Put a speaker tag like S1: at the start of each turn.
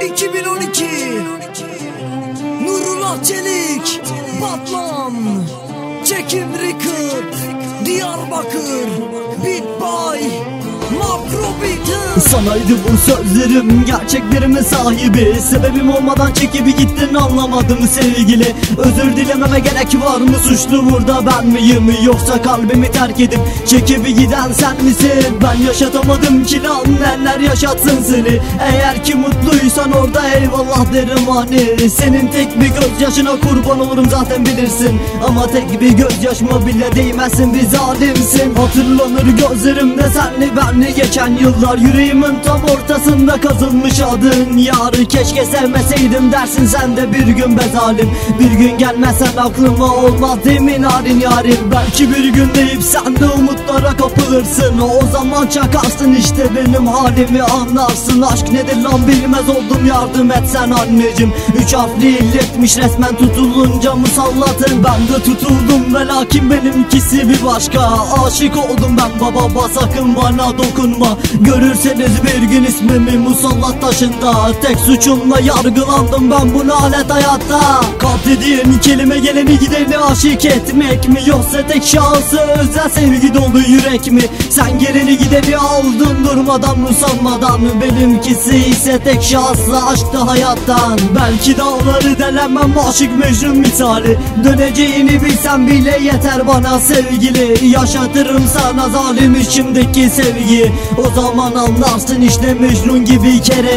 S1: 2012 Nurullah Çelik Batman Çekim Record Diyarbakır Beat'ın
S2: Sanaydı bu sözlerim gerçeklerimin sahibi. Sebebim olmadan çekip gittin anlamadım sevgili. Özür dilememe gerek var mı? Suçlu burada ben miyim? Yoksa kalbimi terk edip çekip giden sen misin? Ben yaşatamadım ki lan yaşatsın seni. Eğer ki mutluysan orada eyvallah derim hani. Senin tek bir gözyaşına kurban olurum zaten bilirsin. Ama tek bir gözyaşıma bile değmezsin bir zalimsin. Hatırlanır gözlerimde senli benli geçen yıllar Yüreğimin tam ortasında kazılmış adın. Yar keşke sevmeseydim dersin sen de bir gün be zalim Bir gün gelmezsen aklıma olmaz demin harin yarim. Belki bir gün deyip sen de umutlara kapılırsın. O zaman çakarsın işte benim halimi anlarsın. Aşk nedir lan bilmez oldum yardım et sen anneciğim. Üç harfli illetmiş resmen tutulunca musallatın. Ben de tutuldum ve lakin benimkisi bir başka. Aşık oldum ben baba sakın bana dokunma Görürseniz bir gün ismimi musallat taşında. Tek suçumla yargılandım ben bu lanet hayatta. Katlediğin kelime geleni gideni aşık etmek mi? Yoksa tek şansı özel sevgi dolu yürek mi? Sen geleni gideni aldın durmadan usanmadan. Benimkisi ise tek şanslı aşktı hayattan. Belki dağları delemem aşık mecnun misali. Döneceğini bilsem bile yeter bana sevgili. Yaşatırım sana zalim içimdeki sevgi. O zaman anlarsın işte Mecnun gibi kere